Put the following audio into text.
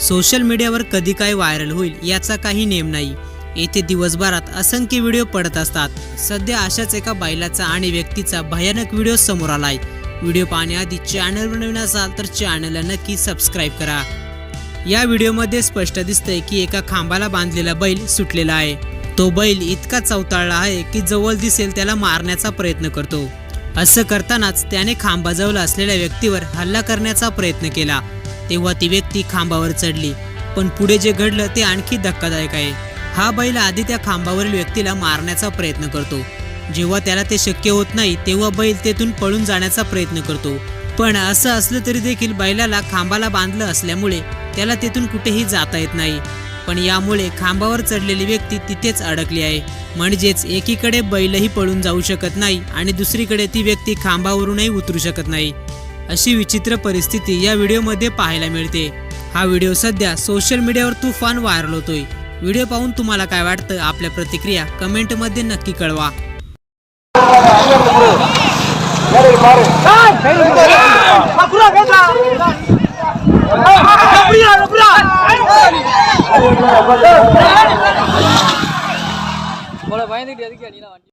Social मीडियावर कधी काय व्हायरल होईल याचा काही नेम नाही. येथे दिवसभरात असंख्य व्हिडिओ पडत असतात. सध्या अशाच एका बैलाचा आणि व्यक्तीचा भयानक व्हिडिओ समोर आलाय. व्हिडिओ पाहण्याआधी चॅनलवर नवीन असाल तर चॅनलला नक्की सबस्क्राईब करा. या व्हिडिओमध्ये स्पष्ट दिसतंय की एका खांबाला बांधलेला बैल सुटलेला आहे. तो बैल इतका चवताळला आहे की जवळ दिसेल त्याला मारण्याचा प्रयत्न करतो. असं करतानाच त्याने खांबाजवळ असलेल्या व्यक्तीवर हल्ला करण्याचा प्रयत्न केला. तेव्हा ती व्यक्ती खांबावर चढली. पण पुढे जे घडलं ते आणखी धक्कादायक आहे. हा बैल आधी त्या खांबावरील व्यक्तीला मारण्याचा प्रयत्न करतो. जेव्हा त्याला ते शक्य होत नाही तेव्हा बैल तेथून पळून जाण्याचा प्रयत्न करतो. पण असं असलं तरी देखील बैलाला खांबाला बांधलं असल्यामुळे त्याला तेथून कुठेही जाता येत नाही. पण यामुळे खांबावर चढलेली व्यक्ती तिथेच अडकली आहे. म्हणजेच एकीकडे बैलही पळून जाऊ शकत नाही आणि दुसरीकडे ती व्यक्ती खांबावरूनही उतरू शकत नाही. अशी विचित्र परिस्थिती या व्हिडिओमध्ये पाहायला मिळते हा व्हिडिओ सध्या सोशल मीडियावर तुफान व्हायरल होतोय व्हिडिओ पाहून तुम्हाला काय वाटतं आपल्या प्रतिक्रिया कमेंटमध्ये नक्की कळवा போல பயந்துட்டு எதுக்கு அடிக்கலாம் வண்டி